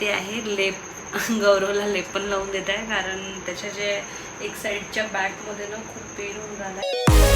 ते आहे लेप गौरवला लेप पण लावून देत आहे कारण त्याच्या जे एक साईडच्या बॅकमध्ये ना खूप पेन होऊन राहिला.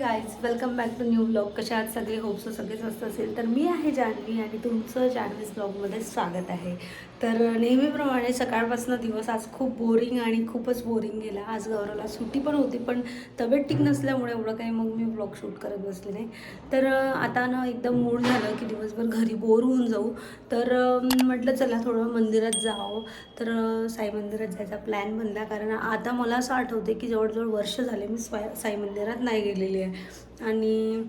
Guys welcome back to new blog कशा सगळे? होप्स सगळेच मस्त असेल. तर मी आहे जान्हवी आणि तुमचं जान्हवीज ब्लॉगमध्ये स्वागत आहे. तर नेहमीप्रमाणे सकाळपासून दिवस आज खूप बोरिंग आणि खूपच बोरिंग गेला. आज गौरवला सुट्टी पण होती पण तब्येत ठीक नसल्यामुळे एवढं काही मग मी ब्लॉग शूट करत बसले नाही. तर आता ना एकदम मूड झालं की दिवसभर घरी बोर होऊन जाऊ. तर म्हटलं चला थोडं मंदिरात जावं. तर साई मंदिरात जायचा प्लॅन बनला. कारण आता मला असं आठवते की जवळजवळ वर्ष झाले मी स्वय साई मंदिरात नाही गेलेली आहे. आणि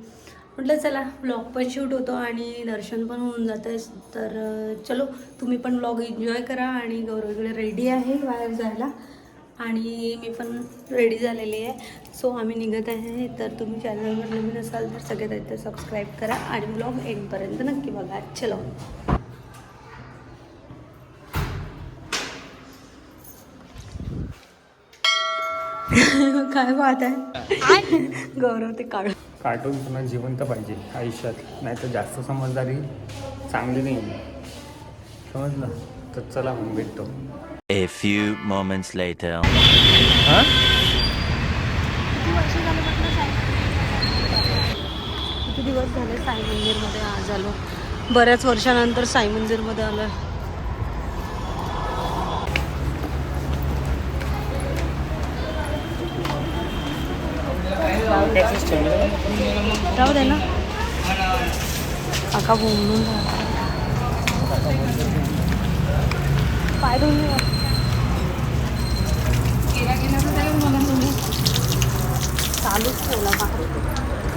म्हटलं चला व्लॉग पण शूट होतो आणि दर्शन पण होऊन जातं तर चलो तुम्ही पण व्लॉग एन्जॉय करा आणि गौरवगडे रेडी आहे बाहेर जायला. आणि मी पण रेडी झालेली आहे. सो आम्ही निघत आहे. तर तुम्ही चॅनलवर नवीन असाल तर सगळ्यात आधी सबस्क्राईब करा आणि ब्लॉग एंडपर्यंत नक्की बघा. चलो. काय बात आहे. गौरव ते काढ. कार्टून पुन्हा जिवंत पाहिजे आयुष्यात. नाही तर जास्त समजदारी चांगली नाही. समजलं? तर चला मग भेटतो. A few moments later. हां? किती दिवस झाले साई मंदिरमध्ये आज आलो. बऱ्याच वर्षानंतर साई मंदिरमध्ये आलो जाऊ दे ना अका बोलून पाय दोन चालूच ठेवला बाहेर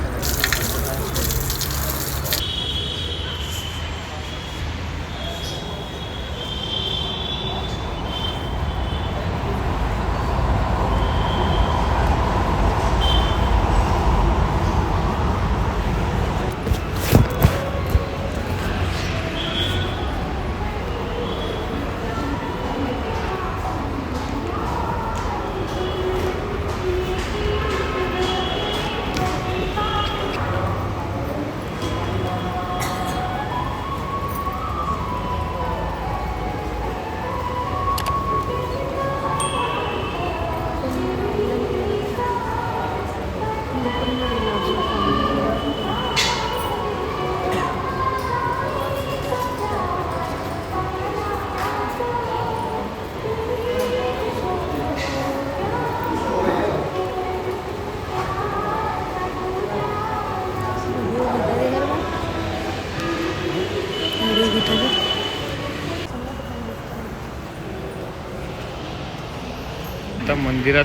आता मंदिरात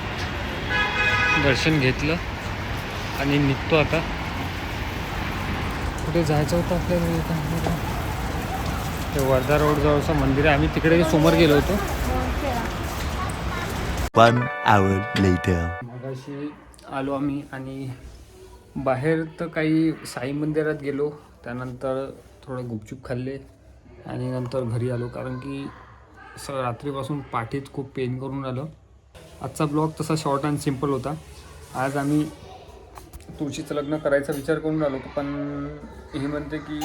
दर्शन घेतलं आणि निघतो आता. कुठे जायचं होतं आपल्याला? ते वर्धा रोड जवळचं मंदिर आहे. आम्ही तिकडे समोर गेलो होतो. मगाशी आलो आम्ही आणि बाहेर तर काही साई मंदिरात गेलो. त्यानंतर थोडं गुपचूप खाल्ले आणि नंतर घरी आलो. कारण की स रात्रीपासून पाठीत खूप पेन करून आलं. आजचा ब्लॉग तसा शॉर्ट अँड सिंपल होता. आज आम्ही तुळशीचं लग्न करायचा विचार करून आलो पण हे म्हणते की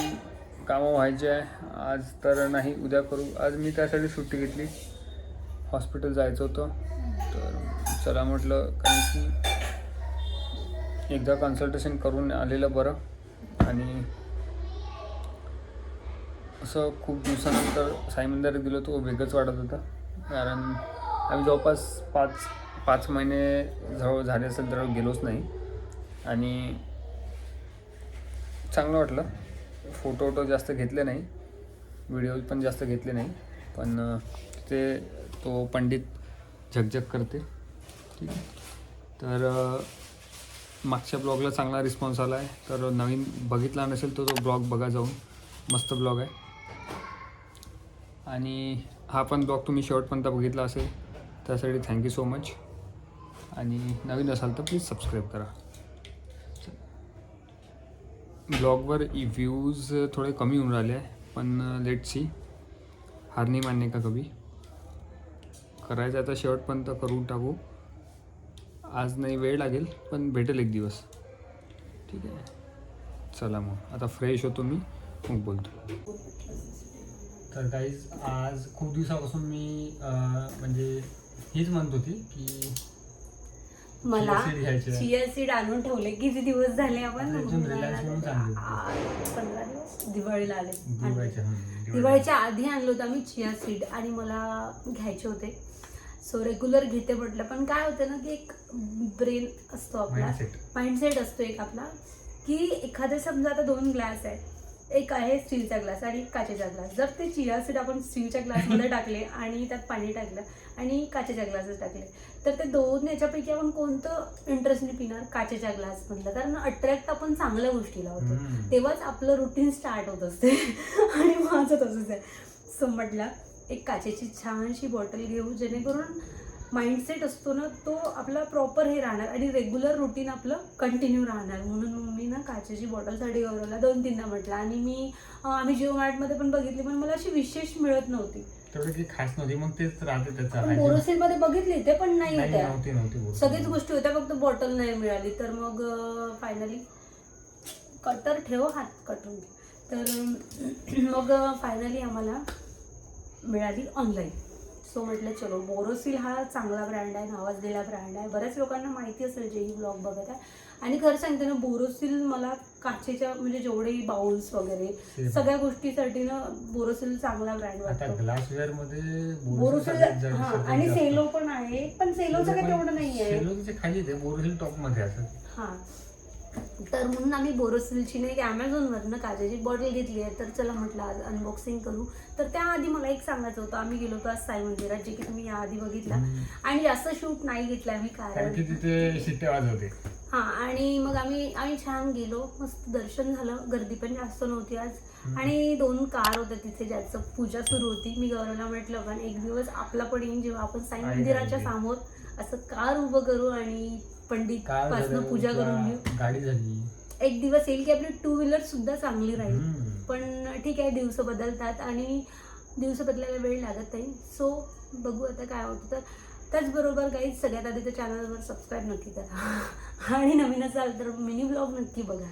कामं व्हायचे आहे. आज तर नाही उद्या करू. आज मी त्यासाठी सुट्टी घेतली. हॉस्पिटल जायचं होतं. तर चला म्हटलं कारण की एकदा कन्सल्टेशन करून आलेलं बरं. आणि असं खूप दिवसानंतर साई मंदिरात गेलो तो वेगळंच वाटत होता. कारण आम्ही जवळपास पाच पाच महिने जवळ झाले असेल तर गेलोच नाही. आणि चांगलं वाटलं. फोटो वोटो जास्त घेतले नाही. व्हिडिओ पण जास्त घेतले नाही. पण ते तो पंडित झकझक करते. ठीक आहे. तर मागच्या ब्लॉगला चांगला रिस्पॉन्स आला आहे. तर नवीन बघितला नसेल तर तो ब्लॉग बघा जाऊन. मस्त ब्लॉग आहे. आणि हा पण ब्लॉग तुम्ही शेवटपर्यंत बघितला असेल. त्यासाठी थँक्यू सो मच आणि नवीन असाल तर प्लीज सबस्क्राईब करा. ब्लॉगवर व्ह्यूज थोडे कमी होऊन राहिले आहे पण uh, लेट सी हार नाही मान्य का कभी? करायचं आता शेवटपर्यंत करून टाकू. आज नाही वेळ लागेल पण भेटेल एक दिवस. ठीक आहे? चला मग. आता फ्रेश होतो मी मग बोलतो. तर काहीच आज खूप दिवसापासून मी uh, म्हणजे हीच म्हणत होती की मला घ्यायचे आहे. चिया सीड आणून ठेवले. किती दिवस झाले आपण? आता इथून Reliance वरून चालली होती. आ, पंधरा दिवस? दिवाळीला आले. दिवाळीच्या हं, दिवाळी- दिवाळीच्या आधी आणलं होतं आम्ही चिया सीड आणि मला घ्यायचे होते. सो रेग्युलर घेते म्हटलं. पण काय होतं ना की एक ब्रेन असतो आपला. Mindset. माइंडसेट असतो एक आपला. की एखादे समजा आता दोन ग्लास आहे. एक आहे स्टीलचा ग्लास आणि एक काचेचा ग्लास. जर ते चिया सीड आपण स्टीलच्या ग्लासमध्ये टाकले आणि त्यात पाणी टाकलं आणि काचेच्या ग्लासात टाकले तर ते दोन याच्यापैकी आपण कोणतं इंटरेस्टने पिणार? काचेच्या ग्लासमधलं. कारण अट्रॅक्ट आपण चांगल्या गोष्टीला होतो. तेव्हाच आपलं रुटीन स्टार्ट होत असते. आणि माझं तसंच आहे सो म्हटलं एक काचेची छानशी बॉटल घेऊ जेणेकरून माइंडसेट असतो ना तो आपला प्रॉपर हे राहणार आणि रेग्युलर रुटीन आपलं कंटिन्यू राहणार. म्हणून मी ना काचेची बॉटलसाठी गौरवला दोन तीनदा म्हटलं. आणि मी आम्ही जिओ मार्टमध्ये पण बघितली पण मला अशी विशेष मिळत नव्हती. तेवढं खास नव्हती मग तेच राहते त्याचा hygiene. बोरोसिलमध्ये बघितली ते पण नाही नाही होत्या. नव्हती नव्हती बोलत. सगळीच गोष्टी होत्या फक्त बॉटल नाही मिळाली. तर मग फायनली कटर ठेव हात कटून तर अं, मग फायनली आम्हाला मिळाली ऑनलाईन सो म्हटलं चलो बोरोसिल हा चांगला ब्रँड आहे नावाजलेला ब्रँड आहे. बऱ्याच लोकांना माहिती असेल जे ही ब्लॉग बघत आहे. आणि खरं सांगते ना बोरोसिल मला काचेच्या म्हणजे जेवढे बाउल्स वगैरे. सगळ्या गोष्टीसाठी ना बोरोसिल चांगला ब्रँड वाटतो. ग्लासवेअरमध्ये बोरोसिल हा आणि. सेलो पण आहे पण सेलोचं काही तेवढं नाही आहे सेलो तिच्या खाली ते बोरोसिल टॉपमध्ये असं. हां. तर म्हणून आम्ही बोरोसिलची नाही ॲमेझॉनवरनं काचेची बॉटल घेतली आहे. तर चला म्हटलं आज अनबॉक्सिंग करू. तर त्याआधी मला एक सांगायचं होतं. आम्ही गेलो होतो आज साई मंदिरात जे की तुम्ही याआधी बघितला. आणि जास्त शूट नाही घेतला आम्ही कारण की तिथे शिट्टे वाजवते. हां आणि मग आम्ही आम्ही छान गेलो. मस्त दर्शन झालं. गर्दी पण जास्त नव्हती आज. आणि दोन कार होत्या तिथे ज्याचं पूजा सुरू होती. मी गौरवला म्हटलं पण एक दिवस आपला पण येईन जेव्हा आपण साई मंदिराच्या. समोर असं कार उभं करू आणि पंडित पासनं झालं, पूजा करून घेऊ. गाडी झाली. एक दिवस येईल की आपली टू व्हीलर सुद्धा चांगली राहील. हम्म. पण ठीक आहे दिवस बदलतात आणि दिवस बदलायला वेळ लागत नाही. सो बघू आता काय होतं तर. त्याचबरोबर काही सगळ्यात आधी तर चॅनलवर सबस्क्राईब नक्की करा. आणि नवीन असाल तर मिनी ब्लॉग नक्की बघा.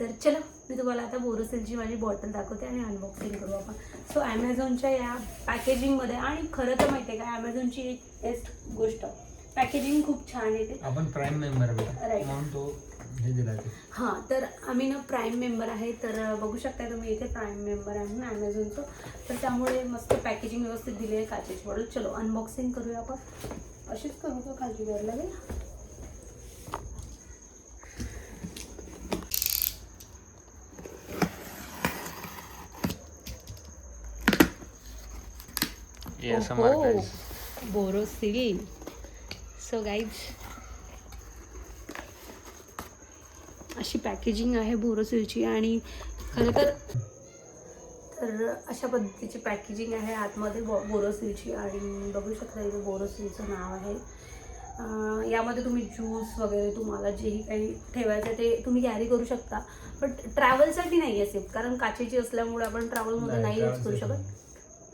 तर चला मी तुम्हाला आता बोरोसिलची माझी बॉटल दाखवते आणि अनबॉक्सिंग करू आपण. सो ॲमेझॉनच्या या पॅकेजिंगमध्ये आणि खरं तर माहिती आहे का ॲमेझॉनची एक बेस्ट गोष्ट. पॅकेजिंग खूप छान येते. आपण प्राईम मेंबर. म्हणून तो हे दिला हां तर आम्ही ना प्राईम मेंबर आहे तर बघू शकता तुम्ही इथे प्राईम मेंबर आहे ना ॲमेझॉनचं तर त्यामुळे मस्त पॅकेजिंग व्यवस्थित दिली आहे काचेची बॉटल चलो अनबॉक्सिंग करूया आपण. अशीच करू का खाली द्यायला लागेल बोरोसिल सो गाईज अशी पॅकेजिंग आहे बोरोसिलची आणि खरं तर तर अशा पद्धतीची पॅकेजिंग आहे. आतमध्ये बो बोरोसिलची आणि बघू शकता इथे बोरोसिलचं नाव आहे. यामध्ये तुम्ही ज्यूस वगैरे तुम्हाला जेही काही ठेवायचं आहे ते तुम्ही कॅरी करू शकता. पण ट्रॅव्हलसाठी नाही आहे सेफ कारण काचेची असल्यामुळे आपण ट्रॅव्हलमध्ये नाही, नाही यूज करू शकत.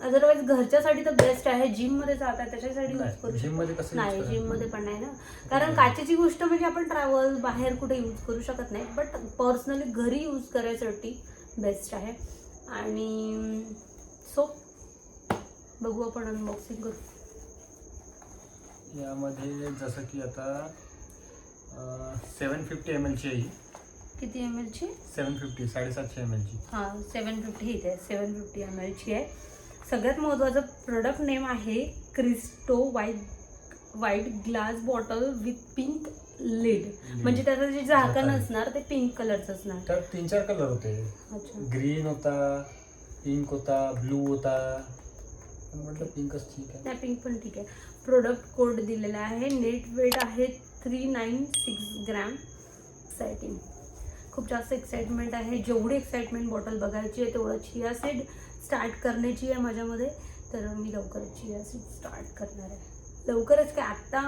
अदरवाईज घरच्यासाठी तर बेस्ट आहे. जिममध्ये जातात त्याच्यासाठी यूज करू जिममध्ये कसं use नाही? जिममध्ये पण नाही ना. कारण काचेची गोष्ट म्हणजे आपण ट्रॅव्हल बाहेर कुठे यूज करू शकत नाही. बट पर्सनली घरी यूज करायसाठी बेस्ट आहे. आणि सो बघू आपण अनबॉक्सिंग करू. यामध्ये जसं की आता सेवन फिफ्टी एम एलची आहे किती एम एलची सेवन फिफ्टी साडेसातशे एम एलची हां सेवन फिफ्टी इथे सेवन फिफ्टी एम एलची आहे. सगळ्यात महत्त्वाचं प्रोडक्ट नेम आहे Cristo white white glass bottle with pink lid म्हणजे त्याचं जे झाकण. असणार ते पिंक कलरचं असणार. तर तीन चार कलर होते. अच्छा. ग्रीन होता पिंक होता ब्लू होता. म्हटलं पिंकच ठीक आहे. नाही पिंक पण ठीक आहे. प्रोडक्ट कोड दिलेला आहे. नेट वेट आहे three nine six gram exciting खूप जास्त एक्साइटमेंट आहे. जेवढी एक्साइटमेंट बॉटल बघायची आहे तेवढं चिया सीड स्टार्ट करण्याची आहे माझ्यामध्ये तर मी लवकरच चिया सीड स्टार्ट करणार आहे. लवकरच काय आत्ता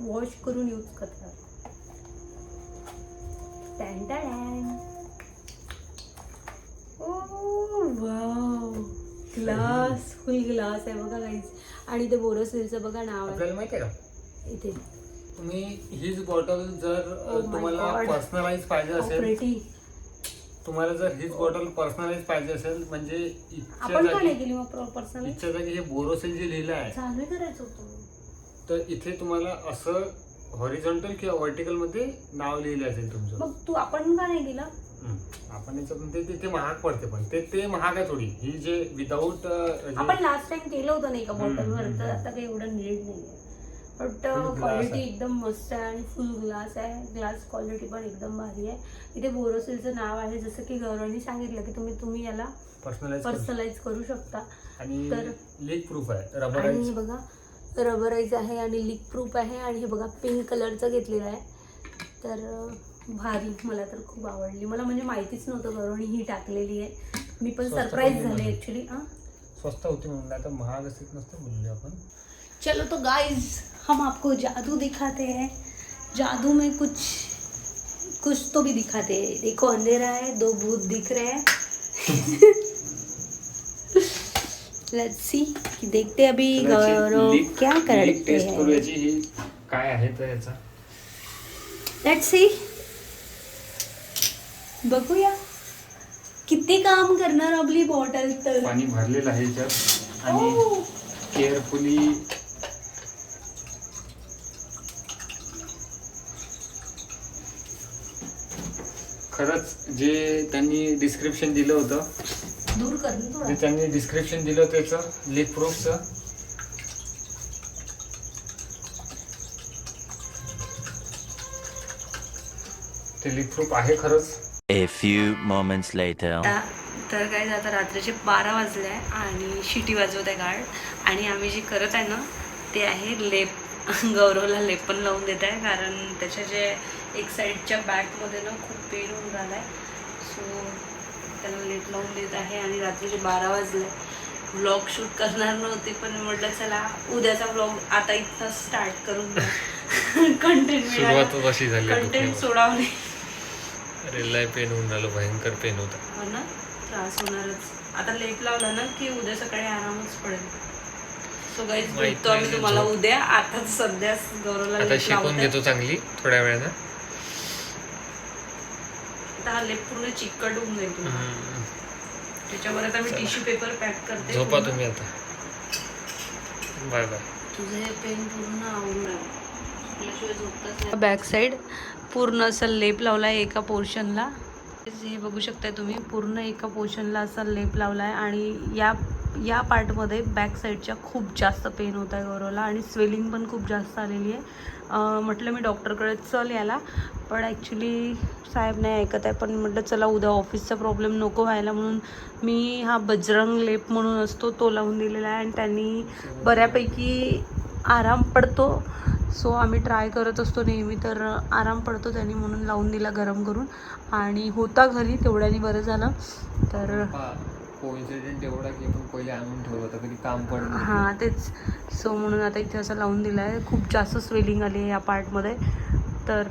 वॉश करून यूज करणार. टॅन टॅन oh wow. Glass full glass आहे बघा काहीच आणि ते बोरोसिलचं बघा नाव आहे. माहिती आहे का? इथे. तुम्ही हीच बॉटल जर Oh my तुम्हाला God. पर्सनलाइज पाहिजे असेल प्रेटी तुम्हाला जर हीच बॉटल पर्सनलाइज पाहिजे असेल म्हणजे इच्छा आपण का नाही जागी गेली मग पर्सनली इच्छा जागी हे बोरोसिल जे लिहिलं आहे चालू करायचं होतं तर इथे तुम्हाला असं हॉरिझॉन्टल किंवा व्हर्टिकलमध्ये नाव लिहिलं असेल तुमचं. मग तू आपण का नाही गेला हम्म. आपण याच्यातून ते ते- ते महाग पडते पण. ते ते महाग आहे थोडी. ही जे विदाऊट आपण लास्ट टाइम केलं होतं नाही का हम्म, बॉटलवर हम्म, तर हम्म. आता काही एवढं नीड नाही बट क्वालिटी आहे. एकदम मस्त आहे आणि फुल ग्लास आहे. ग्लास क्वालिटी पण एकदम भारी आहे. इथे बोरोसिलचं नाव आहे. जसं की गौरवनी सांगितलं की तुम्ही तुम्ही याला पर्सनलाइज करू शकता. आणि तर- लीक प्रूफ आहे. आणि रबराईज हे बघा रबराईज आहे आणि लिक प्रूफ आहे. आणि हे बघा पिंक कलरचं घेतलेलं आहे. तर भारी. मला तर खूप आवडली. मला म्हणजे माहितीच नव्हतं गौरवणी ही टाकलेली आहे. मी पण सरप्राईज झाले. ॲक्च्युली हां. स्वस्त होती म्हणून. आता महाग असतील नसते बोलले आपण. चलो तो गाइस हम आपको जादू दिखाते हैं। जादू में कुछ कुछ तो भी दिखाते हैं। देखो अंधेरा है दो भूत दिख रहे हैं। लेट्स सी देखते हैं अभी गौरव क्या करते टेस्ट करू हैं ही काय आहे तर याचा? लेट्स सी बघूया। किती काम करणार आपली बॉटल तर? पाणी भरलेलं आहे याच्यात. आणि Oh. केअरफुली खरंच जे त्यांनी डिस्क्रिप्शन दिलं होतं दूर कर. जे त्यांनी डिस्क्रिप्शन दिलं होतं त्याचं लीक प्रूफचं ते लीक प्रूफ आहे खरंच A few moments later. तर काय आता रात्रीचे बारा वाजले आहे आणि शिटी वाजवत आहे गार्ड आणि आम्ही जे करत आहे ना ते आहे लेप गौरवला लेप पण लावून देत आहे कारण त्याच्या जे एक साईडच्या बॅकमध्ये ना खूप पेन होऊन झाला आहे. सो त्याला लेप लावून देत आहे आणि रात्रीचे बारा वाजले. व्लॉग शूट करणार नव्हते पण म्हटलं चला उद्याचा व्लॉग आता इथं स्टार्ट करून कंटेंट अशी झाली कंटेंट दुखण्यावर. सोडावं नाही अरे लय पेन होऊन राहिलं भयंकर पेन होता. हो ना? त्रास होणारच. आता लेप लावला ना की उद्या सकाळी आरामच पडेल. सो गाईज भेटतो आम्ही तुम्हाला. उद्या. आताच सध्या गौरवला आता आहे. घेतो चांगली थोड्या वेळानं. आता हा लेप पूर्ण चिकट होऊन जाईल तुम्हाला त्याच्यावर आता मी टिश्यू पेपर पॅक करते झोपा. तुम्ही आता. Bye bye. तुझं हे पेन पूर्ण आवरून बॅक साईड पूर्ण असं लेप लावला आहे एका पोर्शनला हे बघू शकताय तुम्ही पूर्ण एका पोर्शनला असा लेप लावला आहे आणि या या पार्टमध्ये बॅक साईडच्या खूप जास्त पेन होत आहे गौरवला आणि स्वेलिंग पण खूप जास्त आलेली आहे. म्हटलं मी डॉक्टरकडे चल याला पण ॲक्च्युली साहेब नाही ऐकत आहे पण म्हटलं चला उद्या ऑफिसचा प्रॉब्लेम नको व्हायला म्हणून मी हा बजरंग लेप म्हणून असतो तो लावून दिलेला आहे आणि त्यांनी बऱ्यापैकी आराम पडतो. सो आम्ही ट्राय करत असतो नेहमी तर आराम पडतो त्यांनी म्हणून लावून दिला गरम करून. आणि होता घरी तेवढ्याने बरं झालं. तर कोइन्सिडेंट एवढा की आपण पहिले आणून ठेवलं होतं कधी काम पडलं हां तेच. सो म्हणून आता इथे असं लावून दिलं आहे खूप जास्त स्वेलिंग आली आहे या पार्टमध्ये तर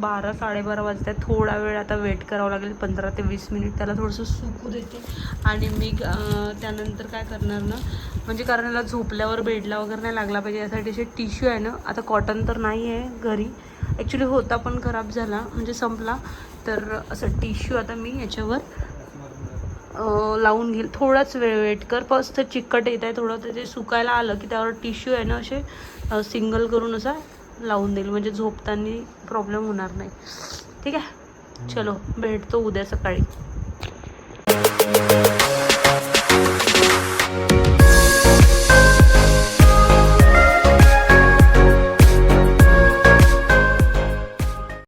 बारा साडेबारा वाजता थोडा वेळ आता वेट करावं लागेल. पंधरा ते वीस मिनिट त्याला थोडंसं सुकू देते. आणि मी त्यानंतर काय करणार ना म्हणजे कारण याला झोपल्यावर बेडला वगैरे नाही लागला पाहिजे. यासाठी असे टिश्यू आहे ना आता कॉटन तर नाही आहे घरी. ॲक्च्युली होता पण खराब झाला म्हणजे संपला. तर असं टिश्यू आता मी याच्यावर लावून घेईल थोडाच वेळ वेट कर. फक्त चिकट येत आहे थोडं ते सुकायला आलं की त्यावर टिश्यू आहे ना असे सिंगल करून असा लावून देईल. म्हणजे झोपताना प्रॉब्लेम होणार नाही. ठीक आहे? चलो भेटतो उद्या सकाळी.